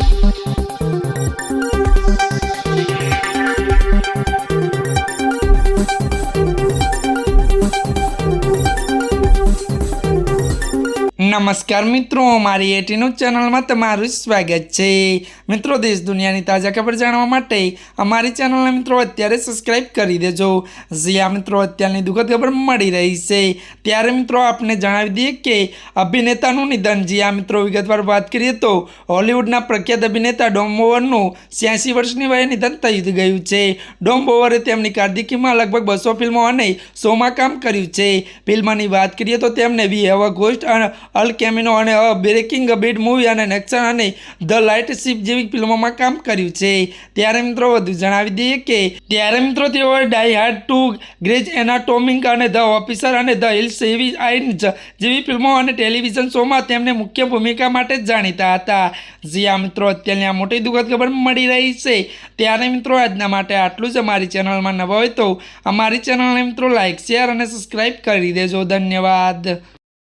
thank you નમસ્કાર મિત્રો, મારી એટીનું ચેનલમાં તમારું સ્વાગત છે. મિત્રો, દેશ દુનિયાની તાજા ખબર જાણવા માટે અમારી ચેનલને મિત્રો અત્યારે સબસ્ક્રાઇબ કરી દેજો. જ્યાં મિત્રો, અત્યારની દુઃખદ ખબર મળી રહી છે. ત્યારે મિત્રો, આપને જણાવી દઈએ કે અભિનેતાનું નિધન. જ્યાં મિત્રો, વિગતવાર વાત કરીએ તો હોલિવૂડના પ્રખ્યાત અભિનેતા ડોમ બોવરનું છ્યાસી વર્ષની વયે નિધન થઈ ગયું છે. ડોમ બોવરે તેમની કાર્દિકીમાં લગભગ બસો ફિલ્મો અને શોમાં કામ કર્યું છે. ફિલ્મની વાત કરીએ તો તેમને we have a ghost El Camino અને a breaking a bad movie અને નેક્સન અને ધ લાઇટ શિપ જેવી ફિલ્મોમાં કામ કર્યું છે. ત્યારે મિત્રો વધુ જણાવી દઈએ કે, ત્યારે મિત્રો તેઓએ ડાય હાર્ડ ટુ ગ્રેજ એનાટોમિક અને ધ ઓફિસર અને ધ હિલ્સ એવી આઇન જેવી ફિલ્મો અને ટેલિવિઝન શોમાં તેમને મુખ્ય ભૂમિકા માટે જ જાણીતા હતા. જ્યાં મિત્રો, અત્યારની આ મોટી દુઃખદ ખબર મળી રહી છે. ત્યારે મિત્રો આજના માટે આટલું જ. અમારી ચેનલમાં નવા હોય તો અમારી ચેનલને મિત્રો લાઇક શેર અને સબસ્ક્રાઇબ કરી દેજો. ધન્યવાદ.